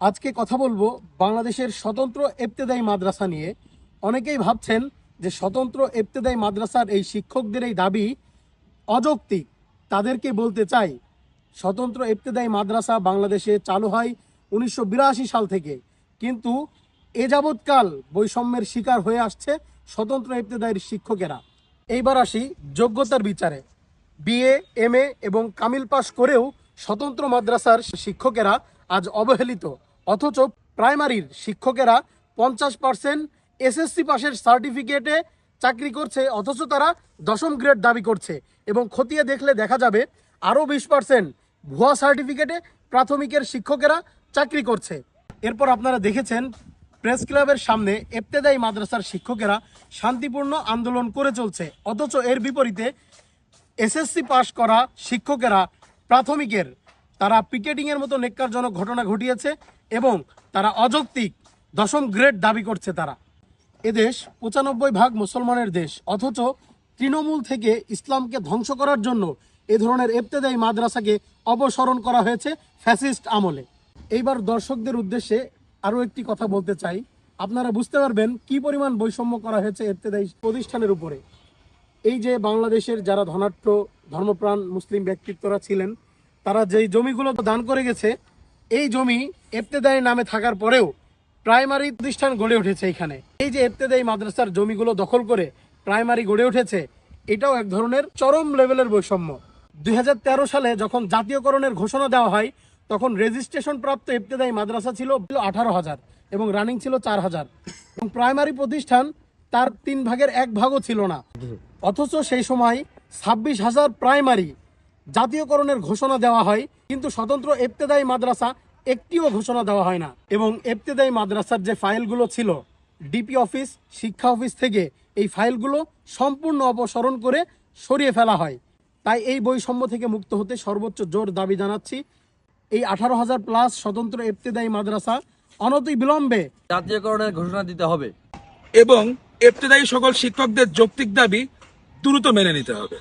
আজকে কথা বলব বাংলাদেশের স্বতন্ত্র এবতেদায়ী মাদ্রাসা নিয়ে। অনেকেই ভাবছেন যে স্বতন্ত্র এবতেদায়ী মাদ্রাসার এই শিক্ষকদের এই দাবি অযৌক্তিক। তাদেরকে বলতে চাই, স্বতন্ত্র এবতেদায়ী মাদ্রাসা বাংলাদেশে চালু হয় উনিশশো বিরাশি সাল থেকে। কিন্তু এ যাবৎকাল বৈষম্যের শিকার হয়ে আসছে স্বতন্ত্র এবতেদায়ীর শিক্ষকেরা। এইবার আসি যোগ্যতার বিচারে। বিএ, এম এবং কামিল পাশ করেও স্বতন্ত্র মাদ্রাসার শিক্ষকেরা আজ অবহেলিত। অথচ প্রাইমারির শিক্ষকেরা পঞ্চাশ পার্সেন্ট এসএসসি পাশের সার্টিফিকেটে চাকরি করছে, অথচ তারা দশম গ্রেড দাবি করছে এবং খতিয়ে দেখলে দেখা যাবে আরও বিশ পার্সেন্ট ভুয়া সার্টিফিকেটে প্রাথমিকের শিক্ষকেরা চাকরি করছে। এরপর আপনারা দেখেছেন, প্রেস ক্লাবের সামনে এবতেদায়ী মাদ্রাসার শিক্ষকেরা শান্তিপূর্ণ আন্দোলন করে চলছে, অথচ এর বিপরীতে এসএসসি পাশ করা শিক্ষকেরা প্রাথমিকের তারা পিকেটিংয়ের মতো নেককারজনক ঘটনা ঘটিয়েছে এবং তারা অযৌক্তিক দশম গ্রেড দাবি করছে তারা। এদেশ পঁচানব্বই ভাগ মুসলমানের দেশ, অথচ তৃণমূল থেকে ইসলামকে ধ্বংস করার জন্য এ ধরনের এবতেদায়ী মাদ্রাসাকে অপসরণ করা হয়েছে ফ্যাসিস্ট আমলে। এইবার দর্শকদের উদ্দেশ্যে আরও একটি কথা বলতে চাই। আপনারা বুঝতে পারবেন কি পরিমাণ বৈষম্য করা হয়েছে এবতেদায়ী প্রতিষ্ঠানের উপরে। এই যে বাংলাদেশের যারা ধনাঢ্য, ধর্মপ্রাণ, মুসলিম ব্যক্তিত্বরা ছিলেন তারা যেই জমিগুলো দান করে গেছে, এই জমি এবতেদায়ী নামে থাকার পরেও প্রাইমারি প্রতিষ্ঠান গড়ে উঠেছে এখানে এই যে এবতেদায়ী মাদ্রাসার জমিগুলো দখল করে প্রাইমারি গড়ে উঠেছে, এটাও এক ধরনের চরম লেভেলের বৈষম্য। দুই হাজার তেরো সালে যখন জাতীয়করণের ঘোষণা দেওয়া হয়, তখন রেজিস্ট্রেশন প্রাপ্ত এবতেদায়ী মাদ্রাসা ছিল আঠারো হাজার এবং রানিং ছিল চার হাজার। এবং প্রাইমারি প্রতিষ্ঠান তার তিন ভাগের এক ভাগও ছিল না। অথচ সেই সময় ছাব্বিশ হাজার প্রাইমারি জাতীয়করণের ঘোষণা দেওয়া হয় কিন্তু স্বতন্ত্র এবতেদায়ী মাদ্রাসা একটিও ঘোষণা দেওয়া হয় না। এবং এবতেদায়ী মাদ্রাসার যে ফাইলগুলো ছিল ডিপি অফিস শিক্ষা অফিস থেকে এই ফাইলগুলো সম্পূর্ণ অপসারণ করে সরিয়ে ফেলা হয়। তাই এই বৈষম্য থেকে মুক্ত হতে সর্বোচ্চ জোর দাবি জানাচ্ছি। এই আঠারো হাজার প্লাস স্বতন্ত্র এবতেদায়ী মাদ্রাসা অনতি বিলম্বে জাতীয়করণের ঘোষণা দিতে হবে। এবং এবতেদায়ী সকল শিক্ষকদের যৌক্তিক দাবি দ্রুত মেনে নিতে হবে।